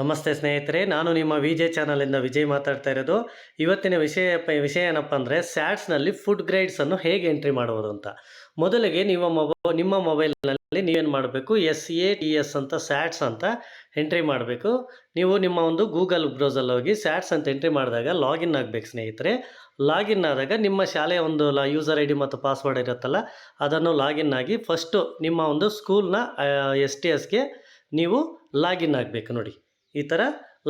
ನಮಸ್ತೆ ಸ್ನೇಹಿತರೆ, ನಾನು ನಿಮ್ಮ ವಿ ಜೆ ಚಾನಲಿಂದ ವಿಜಯ್ ಮಾತಾಡ್ತಾ ಇರೋದು. ಇವತ್ತಿನ ವಿಷಯ ವಿಷಯ ಏನಪ್ಪ ಅಂದರೆ, ಸ್ಯಾಟ್ಸ್ನಲ್ಲಿ ಫುಡ್ ಗ್ರೈಡ್ಸನ್ನು ಹೇಗೆ ಎಂಟ್ರಿ ಮಾಡುವುದು ಅಂತ. ಮೊದಲಿಗೆ ನಿಮ್ಮ ಮೊಬ, ನಿಮ್ಮ ಮೊಬೈಲ್ನಲ್ಲಿ ನೀವೇನು ಮಾಡಬೇಕು, ಎಸ್ ಎ ಟಿ ಎಸ್ ಅಂತ ಸ್ಯಾಟ್ಸ್ ಅಂತ ಎಂಟ್ರಿ ಮಾಡಬೇಕು. ನೀವು ನಿಮ್ಮ ಒಂದು ಗೂಗಲ್ ಬ್ರೌಸಲ್ಲಿ ಹೋಗಿ ಸ್ಯಾಟ್ಸ್ ಅಂತ ಎಂಟ್ರಿ ಮಾಡಿದಾಗ ಲಾಗಿನ್ ಆಗಬೇಕು ಸ್ನೇಹಿತರೆ. ಲಾಗಿನ್ ಆದಾಗ ನಿಮ್ಮ ಶಾಲೆಯ ಒಂದು ಯೂಸರ್ ಐ ಡಿ ಮತ್ತು ಪಾಸ್ವರ್ಡ್ ಇರುತ್ತಲ್ಲ, ಅದನ್ನು ಲಾಗಿನ್ ಆಗಿ ಫಸ್ಟು ನಿಮ್ಮ ಒಂದು ಸ್ಕೂಲ್ನ ಎಸ್ ಟಿ ಎಸ್ಗೆ ನೀವು ಲಾಗಿನ್ ಆಗಬೇಕು ನೋಡಿ. ಈ ಥರ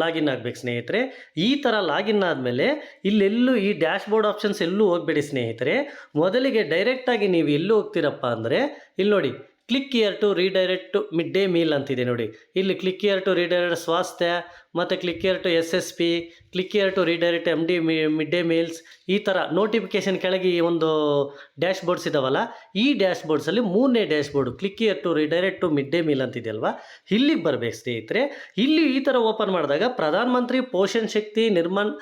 ಲಾಗಿನ್ ಆಗಬೇಕು ಸ್ನೇಹಿತರೆ. ಈ ಥರ ಲಾಗಿನ್ ಆದಮೇಲೆ ಇಲ್ಲೆಲ್ಲೂ ಈ ಡ್ಯಾಶ್ ಬೋರ್ಡ್ ಆಪ್ಷನ್ಸ್ ಎಲ್ಲೂ ಹೋಗಬೇಡಿ ಸ್ನೇಹಿತರೆ. ಮೊದಲಿಗೆ ಡೈರೆಕ್ಟಾಗಿ ನೀವು ಎಲ್ಲೂ ಹೋಗ್ತೀರಪ್ಪ ಅಂದರೆ ಇಲ್ಲಿ ನೋಡಿ click here to redirect to mid day meal ಅಂತಿದೆ ನೋಡಿ. ಇಲ್ಲಿ click here to redirect Swasthya, ಮತ್ತು click here to S S P click here to redirect M D mid day meals ಈ ಥರ ನೋಟಿಫಿಕೇಷನ್ ಕೆಳಗೆ ಈ ಒಂದು ಡ್ಯಾಶ್ ಬೋರ್ಡ್ಸ್ ಇದಾವಲ್ಲ, ಈ ಡ್ಯಾಶ್ ಬೋರ್ಡ್ಸಲ್ಲಿ ಮೂರನೇ dash board click here to redirect to mid day meal ಅಂತಿದೆಯಲ್ವಾ ಇಲ್ಲಿಗೆ ಬರಬೇಕು ಸ್ನೇಹಿತರೆ. ಇಲ್ಲಿ ಈ ಥರ ಓಪನ್ ಮಾಡಿದಾಗ ಪ್ರಧಾನಮಂತ್ರಿ ಪೋಷಣ್ ಶಕ್ತಿ ನಿರ್ಮಾಣ್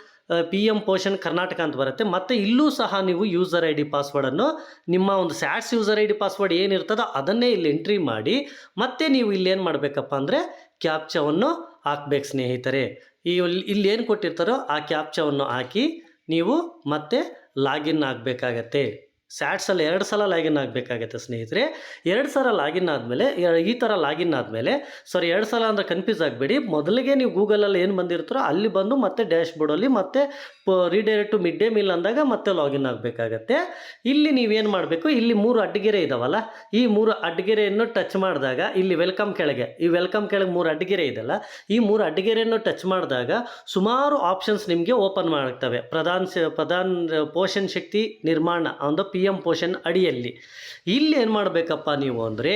ಪಿ ಎಂ ಪೋಷನ್ ಕರ್ನಾಟಕ ಅಂತ ಬರುತ್ತೆ. ಮತ್ತು ಇಲ್ಲೂ ಸಹ ನೀವು ಯೂಸರ್ ಐ ಡಿ ಪಾಸ್ವರ್ಡನ್ನು ನಿಮ್ಮ ಒಂದು SATS user I D password ಏನಿರ್ತದೋ ಅದನ್ನೇ ಇಲ್ಲಿ ಎಂಟ್ರಿ ಮಾಡಿ, ಮತ್ತೆ ನೀವು ಇಲ್ಲಿ ಏನು ಮಾಡಬೇಕಪ್ಪ ಅಂದರೆ ಕ್ಯಾಪ್ಚವನ್ನು ಹಾಕ್ಬೇಕು ಸ್ನೇಹಿತರೆ. ಈ ಇಲ್ಲಿ ಏನು ಕೊಟ್ಟಿರ್ತಾರೋ ಆ ಕ್ಯಾಪ್ಚವನ್ನು ಹಾಕಿ ನೀವು ಮತ್ತೆ ಲಾಗಿನ್ ಆಗಬೇಕಾಗತ್ತೆ. ಸ್ಯಾಟ್ಸಲ್ಲಿ ಎರಡು ಸಲ ಲಾಗಿನ್ ಆಗಬೇಕಾಗತ್ತೆ ಸ್ನೇಹಿತರೆ. ಎರಡು ಸಲ ಲಾಗಿನ್ ಆದಮೇಲೆ, ಈ ಥರ ಲಾಗಿನ್ ಆದಮೇಲೆ ಸಾರಿ ಎರಡು ಸಲ ಅಂದರೆ ಕನ್ಫ್ಯೂಸ್ ಆಗಬೇಡಿ. ಮೊದಲಿಗೆ ನೀವು ಗೂಗಲಲ್ಲಿ ಏನು ಬಂದಿರ್ತಾರೋ ಅಲ್ಲಿ ಬಂದು ಮತ್ತೆ ಡ್ಯಾಶ್ ಬೋರ್ಡಲ್ಲಿ ಮತ್ತೆ redirect to mid day meal ಅಂದಾಗ ಮತ್ತೆ ಲಾಗಿನ್ ಆಗಬೇಕಾಗತ್ತೆ. ಇಲ್ಲಿ ನೀವೇನು ಮಾಡಬೇಕು? ಇಲ್ಲಿ ಮೂರು ಅಡ್ಡಗೆರೆ ಇದಾವಲ್ಲ? ಈ ಮೂರು ಅಡ್ಡಗೆರೆಯನ್ನು ಟಚ್ ಮಾಡಿದಾಗ, ಇಲ್ಲಿ ವೆಲ್ಕಮ್ ಕೆಳಗೆ, ಈ ವೆಲ್ಕಮ್ ಕೆಳಗೆ ಮೂರು ಅಡ್ಡಗೆರೆ ಇದೆಲ್ಲ ಈ ಮೂರು ಅಡ್ಡಗೆರೆಯನ್ನು ಟಚ್ ಮಾಡಿದಾಗ ಸುಮಾರು ಆಪ್ಷನ್ಸ್ ನಿಮಗೆ ಓಪನ್ ಮಾಡ್ತವೆ. ಪ್ರಧಾನ ಪ್ರಧಾನ ಪ್ರಧಾನ್ ಪೋಷಣ್ ಶಕ್ತಿ ನಿರ್ಮಾಣ ಒಂದು ಪಿ ಎಂ ಪೋಷನ್ ಅಡಿಯಲ್ಲಿ. ಇಲ್ಲಿ ಏನು ಮಾಡಬೇಕಪ್ಪ ನೀವು ಅಂದರೆ,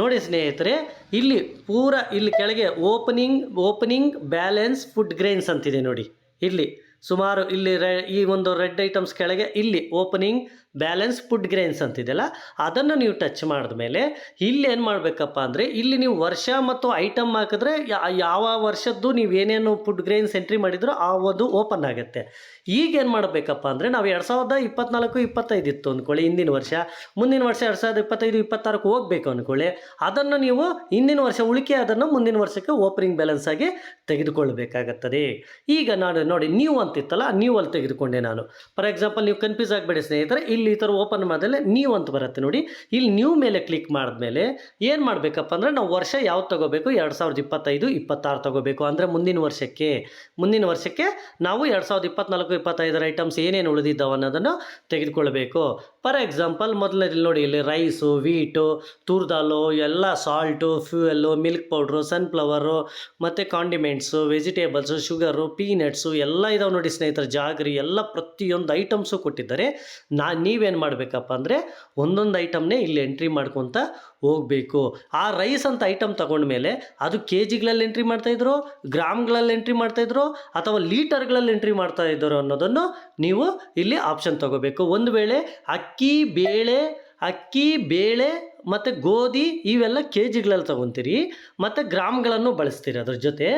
ನೋಡಿ ಸ್ನೇಹಿತರೆ, ಇಲ್ಲಿ ಪೂರ ಇಲ್ಲಿ ಕೆಳಗೆ opening opening balance food grains ಅಂತಿದೆ ನೋಡಿ. ಇಲ್ಲಿ ಸುಮಾರು ಇಲ್ಲಿ ರೆ, ಈ ಒಂದು ರೆಡ್ ಐಟಮ್ಸ್ ಕೆಳಗೆ ಇಲ್ಲಿ ಓಪನಿಂಗ್ ಬ್ಯಾಲೆನ್ಸ್ ಫುಡ್ ಗ್ರೈನ್ಸ್ ಅಂತಿದೆಯಲ್ಲ, ಅದನ್ನು ನೀವು ಟಚ್ ಮಾಡಿದ ಮೇಲೆ ಇಲ್ಲಿ ಏನು ಮಾಡಬೇಕಪ್ಪ ಅಂದರೆ ಇಲ್ಲಿ ನೀವು ವರ್ಷ ಮತ್ತು ಐಟಮ್ ಹಾಕಿದ್ರೆ ಯಾವ ವರ್ಷದ್ದು ನೀವು ಏನೇನು ಫುಡ್ ಗ್ರೈನ್ಸ್ ಎಂಟ್ರಿ ಮಾಡಿದ್ರೋ ಆ ಒಂದು ಓಪನ್ ಆಗುತ್ತೆ. ಈಗ ಏನು ಮಾಡಬೇಕಪ್ಪ ಅಂದರೆ ನಾವು ಎರಡು ಸಾವಿರದ ಇಪ್ಪತ್ನಾಲ್ಕು, ಇಪ್ಪತ್ತೈದು ಇತ್ತು ಅಂದ್ಕೊಳ್ಳಿ ಹಿಂದಿನ ವರ್ಷ. ಮುಂದಿನ ವರ್ಷ ಎರಡು ಸಾವಿರದ ಇಪ್ಪತ್ತೈದು, ಇಪ್ಪತ್ತಾರಕ್ಕೆ ಹೋಗಬೇಕು ಅಂದ್ಕೊಳ್ಳಿ ಅದನ್ನು ನೀವು ಹಿಂದಿನ ವರ್ಷ ಉಳಿಕೆ ಅದನ್ನು ಮುಂದಿನ ವರ್ಷಕ್ಕೆ ಓಪನಿಂಗ್ ಬ್ಯಾಲೆನ್ಸ್ ಆಗಿ ತೆಗೆದುಕೊಳ್ಬೇಕಾಗುತ್ತದೆ ಈಗ ನಾನು ನೋಡಿ, ನೀವು ಅಂತಿತ್ತಲ್ಲ ನೀವು ಅಲ್ಲಿ ತೆಗೆದುಕೊಂಡೆ ನಾನು. ಫಾರ್ ಎಕ್ಸಾಂಪಲ್, ನೀವು ಕನ್ಫ್ಯೂಸ್ ಆಗಬೇಡಿ ಸ್ನೇಹಿತರೆ, ಇಲ್ಲಿ ಈ ಥರ ಓಪನ್ ಮಾಡಿದ್ರೆ ನೀವು ಅಂತ ಬರುತ್ತೆ ನೋಡಿ. ಇಲ್ಲಿ ನ್ಯೂ ಮೇಲೆ ಕ್ಲಿಕ್ ಮಾಡಿದ್ಮೇಲೆ ಏನು ಮಾಡಬೇಕಪ್ಪ ಅಂದರೆ ನಾವು ವರ್ಷ ಯಾವ್ದು ತಗೋಬೇಕು? ಎರಡು ಸಾವಿರದ ಇಪ್ಪತ್ತೈದು, ಇಪ್ಪತ್ತಾರು ತಗೋಬೇಕು. ಅಂದರೆ ಮುಂದಿನ ವರ್ಷಕ್ಕೆ ಮುಂದಿನ ವರ್ಷಕ್ಕೆ ನಾವು ಎರಡು ಸಾವಿರದ ಇಪ್ಪತ್ನಾಲ್ಕು, ಇಪ್ಪತ್ತೈದರ ಐಟಮ್ಸ್ ಏನೇನು ಉಳಿದಿದ್ದಾವೆ ಅನ್ನೋದನ್ನು ತೆಗೆದುಕೊಳ್ಬೇಕು. ಫಾರ್ ಎಕ್ಸಾಂಪಲ್ ಇಲ್ಲಿ ನೋಡಿ, ಇಲ್ಲಿ ರೈಸು ವೀಟು ತೂರ್ದಾಲು ಎಲ್ಲ salt fuel milk powder sunflower ಮತ್ತು ಕಾಂಡಿಮೆಂಟ್ಸು ವೆಜಿಟೇಬಲ್ಸು ಶುಗರು ಪೀನಟ್ಸು ಎಲ್ಲ ಇದಾವೆ ನೋಡಿ ಸ್ನೇಹಿತರೆ. ಜಾಗರಿ, ಎಲ್ಲ ಪ್ರತಿಯೊಂದು ಐಟಮ್ಸು ಕೊಟ್ಟಿದ್ದಾರೆ. ನಾ ನೀವೇನು ಮಾಡಬೇಕಪ್ಪ ಅಂದರೆ ಒಂದೊಂದು ಐಟಮ್ನೇ ಇಲ್ಲಿ ಎಂಟ್ರಿ ಮಾಡ್ಕೊತ ಹೋಗಬೇಕು. ಆ ರೈಸ್ ಅಂತ ಐಟಮ್ ತಗೊಂಡ್ಮೇಲೆ ಅದು ಕೆ ಜಿಗಳಲ್ಲಿ ಎಂಟ್ರಿ ಮಾಡ್ತಾಯಿದ್ರು ಗ್ರಾಮ್ಗಳಲ್ಲಿ ಎಂಟ್ರಿ ಮಾಡ್ತಾಯಿದ್ರು ಅಥವಾ ಲೀಟರ್ಗಳಲ್ಲಿ ಎಂಟ್ರಿ ಮಾಡ್ತಾ ಇದ್ದರು ಅನ್ನೋದನ್ನು ನೀವು ಇಲ್ಲಿ ಆಪ್ಷನ್ ತಗೋಬೇಕು. ಒಂದು ವೇಳೆ ಅಕ್ಕಿ, ಬೇಳೆ ಅಕ್ಕಿ, ಬೇಳೆ ಮತ್ತು ಗೋಧಿ ಇವೆಲ್ಲ ಕೆ ಜಿಗಳಲ್ಲಿ ತೊಗೊತೀರಿ, ಮತ್ತು ಗ್ರಾಮ್ಗಳನ್ನು ಬಳಸ್ತೀರಿ ಅದ್ರ ಜೊತೆ.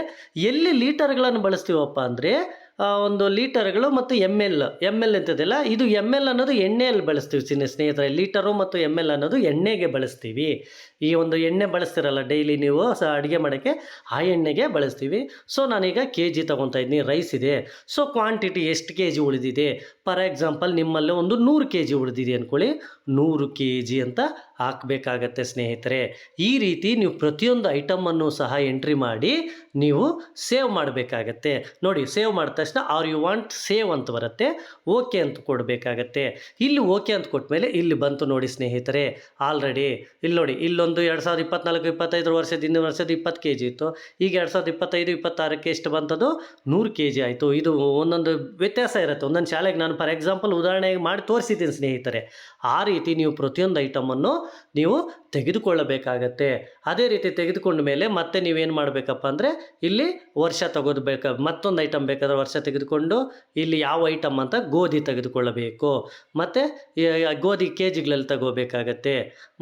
ಎಲ್ಲಿ ಲೀಟರ್ಗಳನ್ನು ಬಳಸ್ತೀವಪ್ಪ ಅಂದರೆ ಒಂದು ಲೀಟರ್ಗಳು ಮತ್ತು ಎಂ ಎಲ್ ಎಂ ಎಲ್ ಅಂತದಲ್ಲ ಇದು ಎಂ ಎಲ್ ಅನ್ನೋದು ಎಣ್ಣೆಯಲ್ಲಿ ಬಳಸ್ತೀವಿ ಚಿನ್ನ ಸ್ನೇಹಿತರೆ. ಲೀಟರು ಮತ್ತು ಎಂ ಎಲ್ ಅನ್ನೋದು ಎಣ್ಣೆಗೆ ಬಳಸ್ತೀವಿ. ಈ ಒಂದು ಎಣ್ಣೆ ಬಳಸ್ತಿರಲ್ಲ ಡೈಲಿ ನೀವು, ಸ, ಅಡುಗೆ ಮಾಡೋಕ್ಕೆ, ಆ ಎಣ್ಣೆಗೆ ಬಳಸ್ತೀವಿ. ಸೊ, ನಾನೀಗ ಕೆ ಜಿ ತೊಗೊತಾ ಇದ್ದೀನಿ. ರೈಸ್ ಇದೆ. ಸೊ, ಕ್ವಾಂಟಿಟಿ ಎಷ್ಟು ಕೆ ಜಿ ಉಳಿದಿದೆ? ಫಾರ್ ಎಕ್ಸಾಂಪಲ್, ನಿಮ್ಮಲ್ಲಿ ಒಂದು ನೂರು ಕೆ ಜಿ ಉಳಿದಿದೆ ಅಂದ್ಕೊಳ್ಳಿ ನೂರು ಕೆ ಜಿ ಅಂತ ಹಾಕಬೇಕಾಗತ್ತೆ ಸ್ನೇಹಿತರೆ. ಈ ರೀತಿ ನೀವು ಪ್ರತಿಯೊಂದು ಐಟಮನ್ನು ಸಹ ಎಂಟ್ರಿ ಮಾಡಿ ನೀವು ಸೇವ್ ಮಾಡಬೇಕಾಗತ್ತೆ. ನೋಡಿ ಸೇವ್ ಮಾಡಿದ ತಕ್ಷಣ ಆರ್ ಯು ವಾಂಟ್ ಸೇವ್ ಅಂತ ಬರುತ್ತೆ. ಓಕೆ ಅಂತ ಕೊಡಬೇಕಾಗತ್ತೆ. ಇಲ್ಲಿ ಓಕೆ ಅಂತ ಕೊಟ್ಟ ಮೇಲೆ ಇಲ್ಲಿ ಬಂತು ನೋಡಿ ಸ್ನೇಹಿತರೆ. ಆಲ್ರೆಡಿ ಇಲ್ಲಿ ನೋಡಿ, ಇಲ್ಲೊಂದು ಎರಡು ಸಾವಿರದ ಇಪ್ಪತ್ನಾಲ್ಕು, ಇಪ್ಪತ್ತೈದು ವರ್ಷದ, ಹಿಂದಿನ ವರ್ಷದ ಇಪ್ಪತ್ತು ಕೆ ಜಿ ಇತ್ತು. ಈಗ ಎರಡು ಸಾವಿರದ ಇಪ್ಪತ್ತೈದು, ಇಪ್ಪತ್ತಾರಕ್ಕೆ ಎಷ್ಟು ಬಂತದು? ನೂರು ಕೆ ಜಿ ಆಯಿತು. ಇದು ಒಂದೊಂದು ವ್ಯತ್ಯಾಸ ಇರುತ್ತೆ. ಒಂದೊಂದು ಶಾಲೆಗೆ ನಾನು ಫಾರ್ ಎಕ್ಸಾಂಪಲ್ ಉದಾಹರಣೆಗೆ ಮಾಡಿ ತೋರಿಸಿದ್ದೀನಿ ಸ್ನೇಹಿತರೆ. ಆ ರೀತಿ ನೀವು ಪ್ರತಿಯೊಂದು ಐಟಮನ್ನು ನೀವು ತೆಗೆದುಕೊಳ್ಳಬೇಕಾಗತ್ತೆ. ಅದೇ ರೀತಿ ತೆಗೆದುಕೊಂಡ ಮೇಲೆ ಮತ್ತೆ ನೀವೇನು ಮಾಡಬೇಕಪ್ಪ ಅಂದರೆ ಇಲ್ಲಿ ವರ್ಷ ತೆಗೆದು ಬೇಕಾ ಮತ್ತೊಂದು ಐಟಮ್ ಬೇಕಾದ್ರೆ ವರ್ಷ ತೆಗೆದುಕೊಂಡು ಇಲ್ಲಿ ಯಾವ ಐಟಮ್ ಅಂತ ಗೋಧಿ ತೆಗೆದುಕೊಳ್ಳಬೇಕು. ಮತ್ತು ಗೋಧಿ ಕೆ ಜಿಗಳಲ್ಲಿ ತಗೋಬೇಕಾಗತ್ತೆ.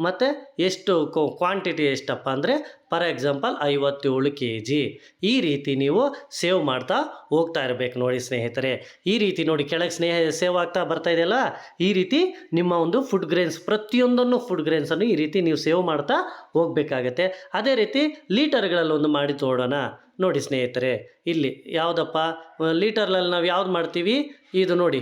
ಮತ್ತು ಎಷ್ಟು ಕ್ವಾಂಟಿಟಿ ಎಷ್ಟಪ್ಪ ಅಂದರೆ ಫಾರ್ ಎಕ್ಸಾಂಪಲ್, ಐವತ್ತೇಳು ಕೆ ಜಿ ಈ ರೀತಿ ನೀವು ಸೇವ್ ಮಾಡ್ತಾ ಹೋಗ್ತಾ ಇರಬೇಕು ನೋಡಿ ಸ್ನೇಹಿತರೆ. ಈ ರೀತಿ ನೋಡಿ ಕೆಳಗೆ ಸ್ನೇಹ ಸೇವ್ ಆಗ್ತಾ ಬರ್ತಾ ಇದೆಯಲ್ಲ? ಈ ರೀತಿ ನಿಮ್ಮ ಒಂದು ಫುಡ್ ಗ್ರೇನ್ಸ್ ಪ್ರತಿಯೊಂದನ್ನು ಫುಡ್ ಗ್ರೇನ್ಸನ್ನು ಈ ರೀತಿ ನೀವು ಸೇವ್ ಮಾಡ್ತಾ ಹೋಗಬೇಕಾಗತ್ತೆ. ಅದೇ ರೀತಿ ಲೀಟರ್ಗಳಲ್ಲಿ ಒಂದು ಮಾಡಿ ತೋಡೋಣ. ನೋಡಿ ಸ್ನೇಹಿತರೆ, ಇಲ್ಲಿ ಯಾವುದಪ್ಪ? ಲೀಟರ್ನಲ್ಲಿ ನಾವು ಯಾವ್ದು ಮಾಡ್ತೀವಿ? ಇದು ನೋಡಿ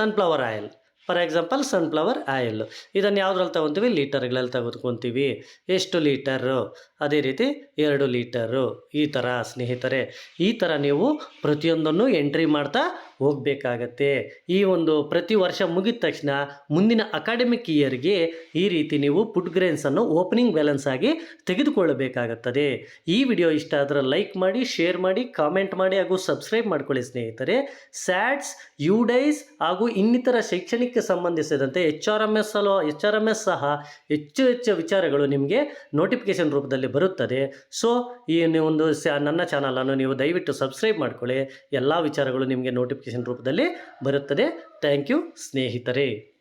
sunflower oil for example sunflower oil ಇದನ್ನು ಯಾವುದ್ರಲ್ಲಿ ತಗೊತೀವಿ? ಲೀಟರ್ಗಳಲ್ಲಿ ತೆಗೆದುಕೊತೀವಿ ಎಷ್ಟು ಲೀಟರು? ಅದೇ ರೀತಿ ಎರಡು ಲೀಟರು. ಈ ಥರ ಸ್ನೇಹಿತರೆ, ಈ ಥರ ನೀವು ಪ್ರತಿಯೊಂದನ್ನು ಎಂಟ್ರಿ ಮಾಡ್ತಾ ಹೋಗಬೇಕಾಗತ್ತೆ. ಈ ಒಂದು ಪ್ರತಿ ವರ್ಷ ಮುಗಿದ ತಕ್ಷಣ ಮುಂದಿನ ಅಕಾಡೆಮಿಕ್ ಇಯರ್ಗೆ ಈ ರೀತಿ ನೀವು ಫುಡ್ ಗ್ರೇನ್ಸನ್ನು ಓಪನಿಂಗ್ ಬ್ಯಾಲೆನ್ಸ್ ಆಗಿ ತೆಗೆದುಕೊಳ್ಳಬೇಕಾಗುತ್ತದೆ. ಈ ವಿಡಿಯೋ ಇಷ್ಟ ಆದರೆ ಲೈಕ್ ಮಾಡಿ ಶೇರ್ ಮಾಡಿ ಕಾಮೆಂಟ್ ಮಾಡಿ ಹಾಗೂ ಸಬ್ಸ್ಕ್ರೈಬ್ ಮಾಡ್ಕೊಳ್ಳಿ ಸ್ನೇಹಿತರೆ. ಸ್ಯಾಟ್ಸ್ ಯುಡೈಸ್ ಹಾಗೂ ಇನ್ನಿತರ ಶೈಕ್ಷಣಿಕ ಸಂಬಂಧಿಸಿದಂತೆ ಎಚ್ ಆರ್ ಎಂ ಎಸ್ ಅಲ್ಲೋ ಎಚ್ ಆರ್ ಎಂ ಎಸ್ ಸಹ ಹೆಚ್ಚು ಹೆಚ್ಚು ವಿಚಾರಗಳು ನಿಮಗೆ ನೋಟಿಫಿಕೇಶನ್ ರೂಪದಲ್ಲಿ ಬರುತ್ತದೆ. ಸೊ ಈ ಒಂದು ನನ್ನ ಚಾನಲನ್ನು ನೀವು ದಯವಿಟ್ಟು ಸಬ್ಸ್ಕ್ರೈಬ್ ಮಾಡ್ಕೊಳ್ಳಿ. ಎಲ್ಲ ವಿಚಾರಗಳು ನಿಮಗೆ ನೋಟಿಫಿಕೇಶನ್ ರೂಪದಲ್ಲಿ ಬರುತ್ತದೆ. ಥ್ಯಾಂಕ್ ಯು ಸ್ನೇಹಿತರೆ.